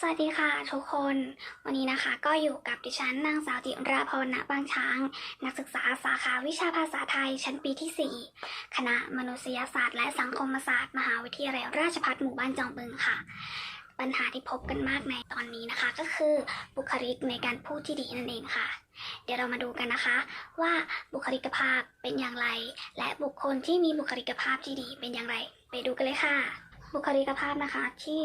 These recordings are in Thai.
สวัสดีค่ะทุกคน วันนี้นะคะก็อยู่กับดิฉันนางสาวจิราพรณบางช้าง นักศึกษาสาขาวิชาภาษาไทยชั้นปีที่ 4 คณะมนุษยศาสตร์และสังคมศาสตร์ มหาวิทยาลัยราชภัฏหมู่บ้านจอมบึงค่ะ ปัญหาที่พบกันมากในตอนนี้นะคะ ก็คือบุคลิกในการพูดที่ดีนั่นเองค่ะ เดี๋ยวเรามาดูกันนะคะ ว่าบุคลิกภาพเป็นอย่างไร และบุคคลที่มีบุคลิกภาพที่ดีเป็นอย่างไร ไปดูกันเลยค่ะ บุคลิกภาพนะคะ ที่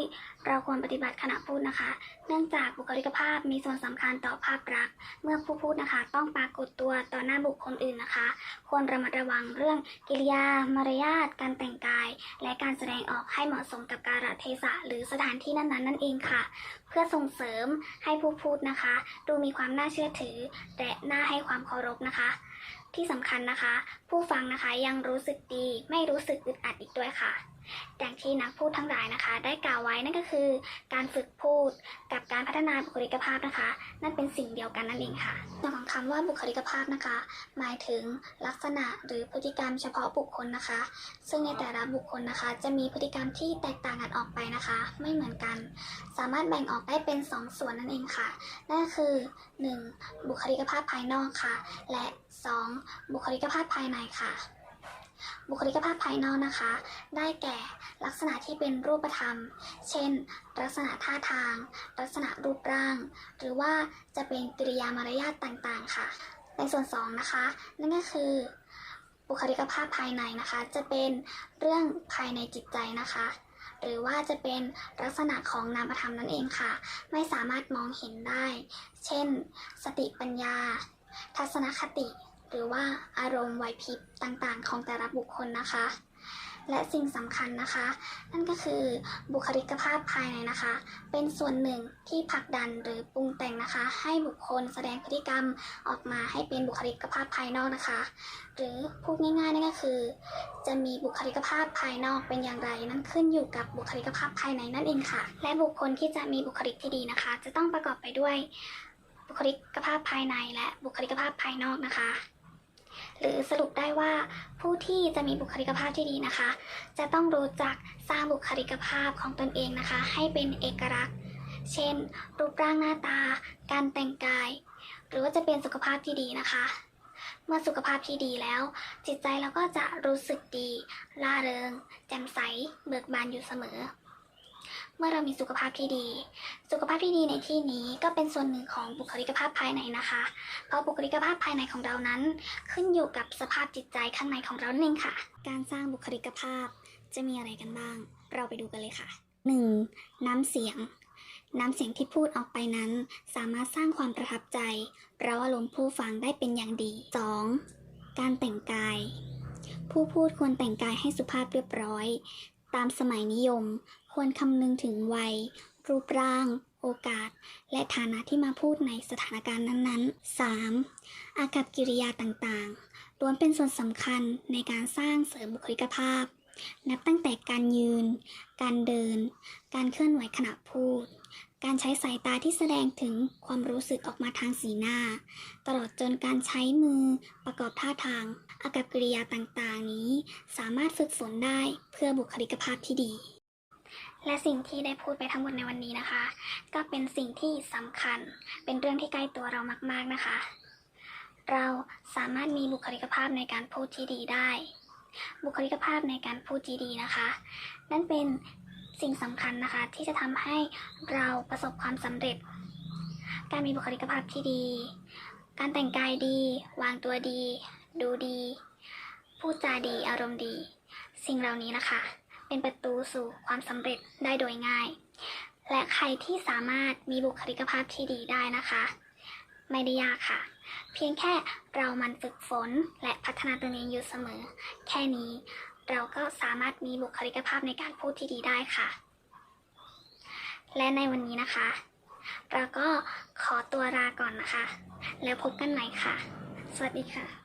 เราควรปฏิบัติขณะพูดนะคะ เนื่องจากบุคลิกภาพมีส่วนสำคัญต่อภาพลักษณ์เมื่อผู้พูดนะคะ ต้องปรากฏตัวต่อหน้าบุคคลอื่นนะคะ ควรระมัดระวังเรื่องกิริยามารยาทการแต่งกาย และการแสดงออกให้เหมาะสมกับกาลเทศะหรือสถานที่นั้น ๆ นั่นเองค่ะ เพื่อส่งเสริมให้ผู้พูดนะคะ ดูมีความน่าเชื่อถือ และน่าให้ความเคารพนะคะ ที่สำคัญนะคะ ผู้ฟังนะคะยังรู้สึกดีไม่รู้สึกอึดอัดอีกด้วยค่ะอย่างที่นักพูดทั้งหลายนะคะ ได้กล่าวไว้นั่นก็คือ การฝึกพูดกับการพัฒนาบุคลิกภาพนะคะ นั่นเป็นสิ่งเดียวกันนั่นเองค่ะส่วนของคำว่าบุคลิกภาพนะคะ หมายถึงลักษณะหรือพฤติกรรมเฉพาะบุคคลนะคะ ซึ่งในแต่ละบุคคลนะคะ จะมีพฤติกรรมที่แตกต่างกันออกไปนะคะ ไม่เหมือนกัน สามารถแบ่งออกได้เป็น 2 ส่วนนั่นเองค่ะนั่นก็คือ 1. บุคลิกภาพภายนอกค่ะ และ 2. บุคลิกภาพภายในค่ะ บุคลิกภาพภายนอกนะคะ ได้แก่ลักษณะที่เป็นรูปธรรม เช่น ลักษณะท่าทาง ลักษณะรูปร่าง หรือว่าจะเป็นกริยามารยาทต่างๆ ค่ะ ในส่วน 2 นะคะ นั่นก็คือบุคลิกภาพภายในนะคะ จะเป็นเรื่องภายในจิตใจนะคะ หรือว่าจะเป็นลักษณะของนามธรรมนั่นเองค่ะ ไม่สามารถมองเห็นได้ เช่น สติปัญญา ทัศนคติ หรือว่าอารมณ์ไหวพริบต่างๆ ของแต่ละบุคคลนะคะ และสิ่งสำคัญนะคะ นั่นก็คือบุคลิกภาพภายในนะคะ เป็นส่วนหนึ่งที่ผลักดันหรือปรุงแต่งนะคะ ให้บุคคลแสดงพฤติกรรมออกมาให้เป็นบุคลิกภาพภายนอกนะคะ หรือพูดง่ายๆนั่นก็คือ จะมีบุคลิกภาพภายนอกเป็นอย่างไร นั่นขึ้นอยู่กับบุคลิกภาพภายในนั่นเองค่ะ และบุคคลที่จะมีบุคลิกที่ดีนะคะ จะต้องประกอบไปด้วยบุคลิกภาพภายในและบุคลิกภาพภายนอกนะคะ หรือสรุปได้ว่าผู้ที่จะมีบุคลิกภาพที่ดีนะคะ จะต้องรู้จักสร้างบุคลิกภาพของตนเองนะคะ ให้เป็นเอกลักษณ์ เช่น รูปร่างหน้าตา การแต่งกาย หรือว่าจะเป็นสุขภาพที่ดีนะคะ เมื่อสุขภาพที่ดีแล้ว จิตใจเราก็จะรู้สึกดี ร่าเริง แจ่มใส เบิกบานอยู่เสมอ เมื่อเรามีสุขภาพที่ดี สุขภาพที่ดีในที่นี้ก็เป็นส่วนหนึ่งของบุคลิกภาพภายในนะคะ เพราะบุคลิกภาพภายในของเรานั้น ขึ้นอยู่กับสภาพจิตใจข้างในของเรานั่นเองค่ะ การสร้างบุคลิกภาพจะมีอะไรกันบ้าง เราไปดูกันเลยค่ะ 1. น้ำเสียง น้ำเสียงที่พูดออกไปนั้น สามารถสร้างความประทับใจเราอารมณ์ผู้ฟังได้เป็นอย่างดี 2. การแต่งกาย ผู้พูดควรแต่งกายให้สุภาพเรียบร้อย ตามสมัยนิยม ควรคำนึงถึงวัย รูปร่าง โอกาส และฐานะที่มาพูดในสถานการณ์นั้นๆ 3. อากับกิริยาต่างๆ ล้วนเป็นส่วนสำคัญในการสร้างเสริมบุคลิกภาพ นับตั้งแต่การยืน การเดิน การเคลื่อนไหวขณะพูด การใช้สายตาที่แสดงถึงความรู้สึกออกมาทางสีหน้า ตลอดจนการใช้มือประกอบท่าทางอากับกิริยาต่างๆ นี้สามารถฝึกฝนได้เพื่อบุคลิกภาพที่ดี และสิ่งที่ได้พูดไปทั้งหมดในวันนี้นะคะ ก็เป็นสิ่งที่สำคัญ เป็นเรื่องที่ใกล้ตัวเรามาก ๆนะคะ เราสามารถมีบุคลิกภาพในการพูดที่ดีได้ บุคลิกภาพในการพูดที่ดีนะคะ นั่นเป็นสิ่งสำคัญนะคะ ที่จะทำให้เราประสบความสำเร็จ การมีบุคลิกภาพที่ดี การแต่งกายดี วางตัวดี ดูดี พูดจาดี อารมณ์ดี สิ่งเหล่านี้นะคะ เป็นประตูสู่ความสำเร็จได้โดยง่าย และใครที่สามารถมีบุคลิกภาพที่ดีได้นะคะ ไม่ได้ยากค่ะ เพียงแค่เรามันฝึกฝนและพัฒนาตัวเองอยู่เสมอ แค่นี้เราก็สามารถมีบุคลิกภาพในการพูดที่ดีได้ค่ะ และในวันนี้นะคะ เราก็ขอตัวลาก่อนนะคะ แล้วพบกันใหม่ค่ะ สวัสดีค่ะ